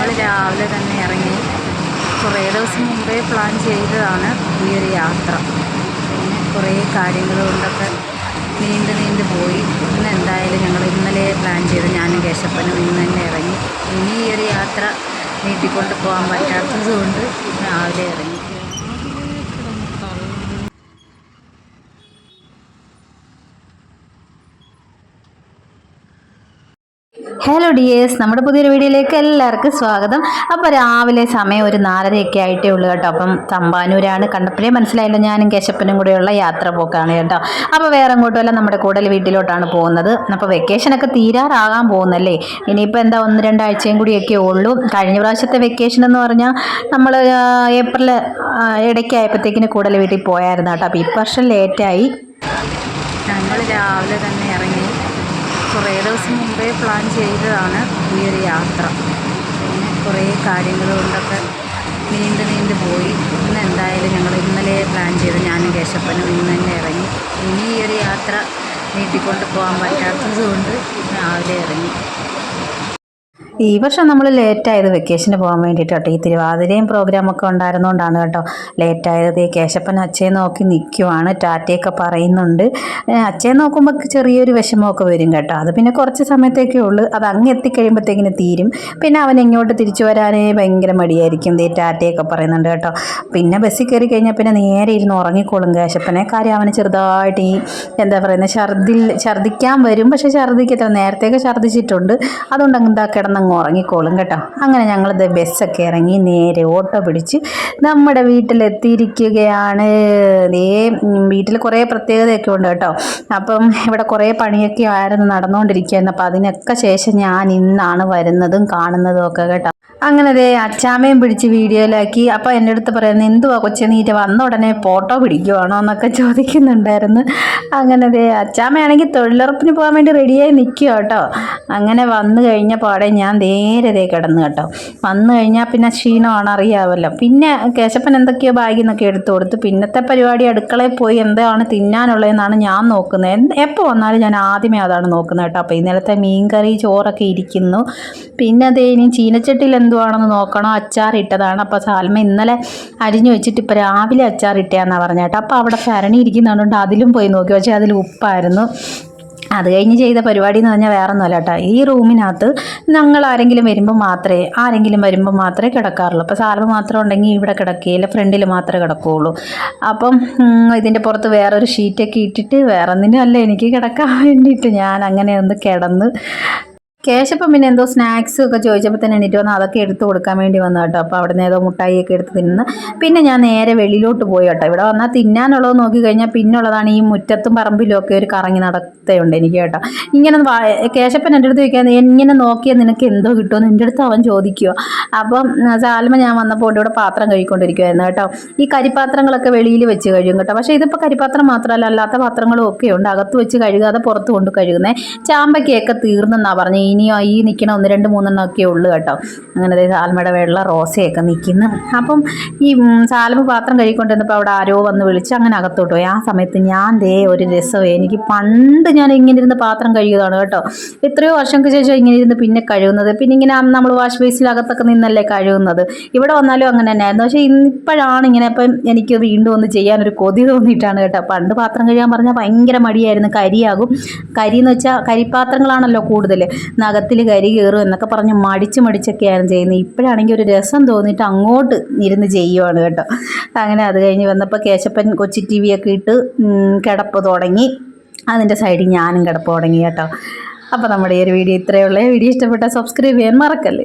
ഞങ്ങൾ രാവിലെ തന്നെ ഇറങ്ങി. കുറേ ദിവസം മുമ്പേ പ്ലാൻ ചെയ്തതാണ് ഈ ഒരു യാത്ര. പിന്നെ കുറേ കാര്യങ്ങൾ കൊണ്ടൊക്കെ നീണ്ട് നീണ്ട് പോയി. ഇന്ന് എന്തായാലും ഞങ്ങൾ ഇന്നലെ പ്ലാൻ ചെയ്ത് ഞാനും കേശപ്പനും ഇന്ന് തന്നെ ഇറങ്ങി. ഇനി ഈ ഒരു യാത്ര നീട്ടിക്കൊണ്ട് പോകാൻ പറ്റാത്തത് കൊണ്ട് രാവിലെ ഇറങ്ങി. ഹലോ ഡിയേഴ്സ് നമ്മുടെ പുതിയൊരു വീഡിയോയിലേക്ക് എല്ലാവർക്കും സ്വാഗതം. അപ്പോൾ രാവിലെ സമയം ഒരു നാലരയൊക്കെ ആയിട്ടേ ഉള്ളൂ കേട്ടോ. അപ്പം തമ്പാനൂരാണ്. കണ്ടപ്പോഴേ മനസ്സിലായല്ലോ. ഞാനും കേശപ്പനും കൂടെയുള്ള യാത്ര പോക്കാണ് കേട്ടോ. അപ്പോൾ വേറെ അങ്ങോട്ടുമല്ല നമ്മുടെ കൂടൽ വീട്ടിലോട്ടാണ് പോകുന്നത്. അപ്പോൾ വെക്കേഷനൊക്കെ തീരാറാകാൻ പോകുന്നല്ലേ? ഇനിയിപ്പോൾ എന്താ ഒന്ന് രണ്ടാഴ്ചയും കൂടിയൊക്കെ ഉള്ളൂ. കഴിഞ്ഞ പ്രാവശ്യത്തെ വെക്കേഷൻ എന്ന് പറഞ്ഞാൽ നമ്മൾ ഏപ്രിൽ ഇടയ്ക്കായപ്പോഴത്തേക്കിന് കൂടൽ വീട്ടിൽ പോയായിരുന്നു കേട്ടോ. അപ്പോൾ ഇപ്രാവശ്യം ലേറ്റായി ഞങ്ങൾ രാവിലെ തന്നെ ഇറങ്ങി. കുറേ ദിവസം മുമ്പേ പ്ലാൻ ചെയ്തതാണ് ഈ ഒരു യാത്ര. പിന്നെ കുറേ കാര്യങ്ങൾ കൊണ്ടൊക്കെ നീണ്ട് നീണ്ട് പോയി. ഇന്ന് എന്തായാലും ഞങ്ങൾ ഇന്നലെ പ്ലാൻ ചെയ്ത് ഞാനും കേശപ്പനും ഇന്ന് തന്നെ ഇറങ്ങി. ഇനി ഈ ഒരു യാത്ര നീട്ടിക്കൊണ്ട് പോകാൻ പറ്റാത്തത് കൊണ്ട് രാവിലെ ഇറങ്ങി. ഈ വർഷം നമ്മൾ ലേറ്റായത് വെക്കേഷന് പോകാൻ വേണ്ടിയിട്ട് ഈ തിരുവാതിരയും പ്രോഗ്രാമൊക്കെ ഉണ്ടായിരുന്നുകൊണ്ടാണ് കേട്ടോ ലേറ്റായത്. കേശപ്പൻ അച്ഛയെ നോക്കി നിൽക്കുവാണ് ടാറ്റയൊക്കെ പറയുന്നുണ്ട്. അച്ഛയെ നോക്കുമ്പോൾ ചെറിയൊരു വിഷമമൊക്കെ വരും കേട്ടോ. അത് പിന്നെ കുറച്ച് സമയത്തേക്കേ ഉള്ളൂ. അത് അങ്ങ് എത്തിക്കഴിയുമ്പോഴത്തേക്കിന് തീരും. പിന്നെ അവൻ എങ്ങോട്ട് തിരിച്ചു വരാനേ ഭയങ്കര മടിയായിരിക്കും. ദേ ടാറ്റയൊക്കെ പറയുന്നുണ്ട് കേട്ടോ. പിന്നെ ബസ്സിൽ കയറി കഴിഞ്ഞാൽ പിന്നെ നേരെ ഇരുന്ന് ഉറങ്ങിക്കോളും കേശപ്പനെ. കാര്യം അവന് ചെറുതായിട്ട് ഈ എന്താ പറയുന്നത് ഛർദിൽ ഛർദിക്കാൻ വരും. പക്ഷേ ഛർദിക്കത്തില്ല. നേരത്തെയൊക്കെ ഛർദിച്ചിട്ടുണ്ട്. അതുകൊണ്ട് എന്താ കിടന്നങ്ങ് ഉറങ്ങിക്കോളും കേട്ടോ. അങ്ങനെ ഞങ്ങൾ ബസ്സൊക്കെ ഇറങ്ങി നേരെ ഓട്ടോ പിടിച്ച് നമ്മുടെ വീട്ടിലെത്തിയിരിക്കുകയാണ്. ദേ വീട്ടിൽ കുറേ പ്രത്യേകതയൊക്കെ ഉണ്ട് കേട്ടോ. അപ്പം ഇവിടെ കുറേ പണിയൊക്കെ ആയിരുന്നു നടന്നുകൊണ്ടിരിക്കുകയായിരുന്നു. അപ്പം അതിനൊക്കെ ശേഷം ഞാൻ ഇന്നാണ് വരുന്നതും കാണുന്നതും ഒക്കെ കേട്ടോ. അങ്ങനെ ദേ അച്ചാമ്മയും പിടിച്ച് വീഡിയോയിലാക്കി. അപ്പോൾ എന്റെ അടുത്ത് പറയുന്നത് എന്തുവാ കൊച്ചെ നീറ്റ് വന്ന ഉടനെ ഫോട്ടോ പിടിക്കുവാണോ? എന്നൊക്കെ ചോദിക്കുന്നുണ്ടായിരുന്നു. അങ്ങനെ ദേ അച്ചാമ്മയാണെങ്കിൽ തൊഴിലുറപ്പിന് പോകാൻ വേണ്ടി റെഡിയായി നിൽക്കുക കേട്ടോ. അങ്ങനെ വന്നു കഴിഞ്ഞ പാടെ ഞാൻ നേരെ ദേ കിടന്നു കേട്ടോ. വന്നു കഴിഞ്ഞാൽ പിന്നെ ക്ഷീണമാണ് അറിയാമല്ലോ പിന്നെ കേശപ്പൻ എന്തൊക്കെയോ ബാഗിൽ നിന്നൊക്കെ എടുത്തു കൊടുത്ത്. പിന്നത്തെ പരിപാടി അടുക്കളയിൽ പോയി എന്താണ് തിന്നാനുള്ളതെന്നാണ് ഞാൻ നോക്കുന്നത്. എന്ത് എപ്പോൾ വന്നാലും ഞാൻ ആദ്യമേ അതാണ് നോക്കുന്നത് കേട്ടോ. അപ്പോൾ ഇന്നലത്തെ മീൻകറി ചോറൊക്കെ ഇരിക്കുന്നു. പിന്നെ അതേ ഇനി ചീനച്ചട്ടിയിൽ എന്തുവാണെന്ന് നോക്കണം. അച്ചാർ ഇട്ടതാണ്. അപ്പോൾ സാൽമ ഇന്നലെ അരിഞ്ഞു വെച്ചിട്ട് ഇപ്പോൾ രാവിലെ അച്ചാർ ഇട്ടയാന്നാണ് പറഞ്ഞ കേട്ടോ. അപ്പോൾ അവിടെ ഫരണി ഇരിക്കുന്നതുകൊണ്ട് അതിലും പോയി നോക്കി. പക്ഷേ അതിൽ ഉപ്പായിരുന്നു. അത് കഴിഞ്ഞ് ചെയ്ത പരിപാടി എന്ന് പറഞ്ഞാൽ വേറെ ഒന്നുമല്ല കേട്ടോ. ഈ റൂമിനകത്ത് ഞങ്ങൾ ആരെങ്കിലും വരുമ്പോൾ മാത്രമേ ആരെങ്കിലും വരുമ്പോൾ മാത്രമേ കിടക്കാറുള്ളൂ. അപ്പോൾ സാറിന് മാത്രം ഉണ്ടെങ്കിൽ ഇവിടെ കിടക്കുകയില്ല ഫ്രണ്ടിൽ മാത്രമേ കിടക്കുകയുള്ളൂ അപ്പം ഇതിന്റെ പുറത്ത് വേറൊരു ഷീറ്റൊക്കെ ഇട്ടിട്ട് വേറെ ഒന്നിനും അല്ല എനിക്ക് കിടക്കാൻ വേണ്ടിയിട്ട് ഞാൻ അങ്ങനെ ഒന്ന് കിടന്ന് കേശപ്പം പിന്നെ എന്തോ സ്നാക്സ് ഒക്കെ ചോദിച്ചപ്പോൾ തന്നെ എണീറ്റ് വന്ന് അതൊക്കെ എടുത്ത് കൊടുക്കാൻ വേണ്ടി വന്നു കേട്ടോ. അപ്പോൾ അവിടെ നിന്ന് ഏതോ മുട്ടായിയൊക്കെ എടുത്ത് തിന്ന്. പിന്നെ ഞാൻ നേരെ വെളിയിലോട്ട് പോയി കേട്ടോ. ഇവിടെ വന്നാൽ തിന്നാനുള്ളത് നോക്കി കഴിഞ്ഞാൽ പിന്നുള്ളതാണ് ഈ മുറ്റത്തും പറമ്പിലും ഒക്കെ ഒരു കറങ്ങി നടത്തുണ്ട് എനിക്ക് കേട്ടോ. ഇങ്ങനെ കേശപ്പൻ എന്റെ അടുത്ത് ചോദിക്കാൻ ഇങ്ങനെ നോക്കിയാൽ നിനക്ക് എന്തോ കിട്ടുമെന്ന്? എന്റെ അടുത്ത് അവൻ ചോദിക്കുക അപ്പം സാൽമ ഞാൻ വന്നപ്പോൾ ഇവിടെ പാത്രം കഴിക്കൊണ്ടിരിക്കുവായിരുന്നു കേട്ടോ. ഈ കരിപ്പാത്രങ്ങളൊക്കെ വെളിയിൽ വെച്ച് കഴിയും കേട്ടോ. പക്ഷേ ഇതിപ്പോൾ കരിപ്പാത്രം മാത്രമല്ല അല്ലാത്ത പാത്രങ്ങളും ഒക്കെ ഉണ്ട്. അകത്ത് വെച്ച് കഴുകാതെ പുറത്ത് കൊണ്ട് കഴുകുന്നത് ചാമ്പയ്ക്കൊക്കെ തീർന്നെന്നാണ് പറഞ്ഞത് ഇനിയോ ഈ നിൽക്കണ ഒന്ന് രണ്ട് മൂന്നെണ്ണം ഒക്കെ ഉള്ളു കേട്ടോ. അങ്ങനെ സാൽമയുടെ വെള്ള റോസയൊക്കെ നിൽക്കുന്നു അപ്പം ഈ സാൽമ പാത്രം കഴുകിക്കൊണ്ടിരുന്നപ്പോൾ അവിടെ ആരോ വന്ന് വിളിച്ച് അങ്ങനെ അകത്തോട്ട് പോയി. ആ സമയത്ത് ഞാൻ ദേ ഒരു രസം എനിക്ക് പണ്ട് ഞാൻ ഇങ്ങനെ ഇരുന്ന് പാത്രം കഴുകിയതാണ് കേട്ടോ. എത്രയോ വർഷങ്ങൾക്ക് ശേഷം ഇങ്ങനെ ഇരുന്ന് പിന്നെ കഴുകുന്നത്. പിന്നെ ഇങ്ങനെ നമ്മൾ വാഷ് ബേസിൽ ബേസിലകത്തൊക്കെ നിന്നല്ലേ കഴിയുന്നത് ഇവിടെ വന്നാലും അങ്ങനെ തന്നെയായിരുന്നു. പക്ഷേ ഇപ്പോഴാണ് ഇങ്ങനെ ഇപ്പം എനിക്ക് വീണ്ടും ഒന്ന് ചെയ്യാനൊരു കൊതി തോന്നിയിട്ടാണ് കേട്ടോ. പണ്ട് പാത്രം കഴുകാൻ പറഞ്ഞാൽ ഭയങ്കര മടിയായിരുന്നു. കരിയാകും. കരി എന്ന് വെച്ചാൽ കരിപ്പാത്രങ്ങളാണല്ലോ കൂടുതൽ. നഖത്തിൽ കരി കയറും എന്നൊക്കെ പറഞ്ഞ് മടിച്ച് മടിച്ചൊക്കെയായിരുന്നു ചെയ്യുന്നത്. ഇപ്പോഴാണെങ്കിൽ ഒരു രസം തോന്നിയിട്ട് അങ്ങോട്ട് ഇരുന്ന് ചെയ്യുവാണ് കേട്ടോ. അങ്ങനെ അത് കഴിഞ്ഞ് വന്നപ്പോൾ കേശപ്പൻ കൊച്ചി ടി വിയൊക്കെ ഇട്ട് കിടപ്പ് തുടങ്ങി. അതിന്റെ സൈഡിൽ ഞാനും കിടപ്പ് തുടങ്ങി കേട്ടോ. അപ്പോൾ നമ്മുടെ ഈ ഒരു വീഡിയോ ഇത്രയേ ഉള്ളൂ. വീഡിയോ ഇഷ്ടപ്പെട്ടാൽ സബ്സ്ക്രൈബ് ചെയ്യാൻ മറക്കല്ലേ?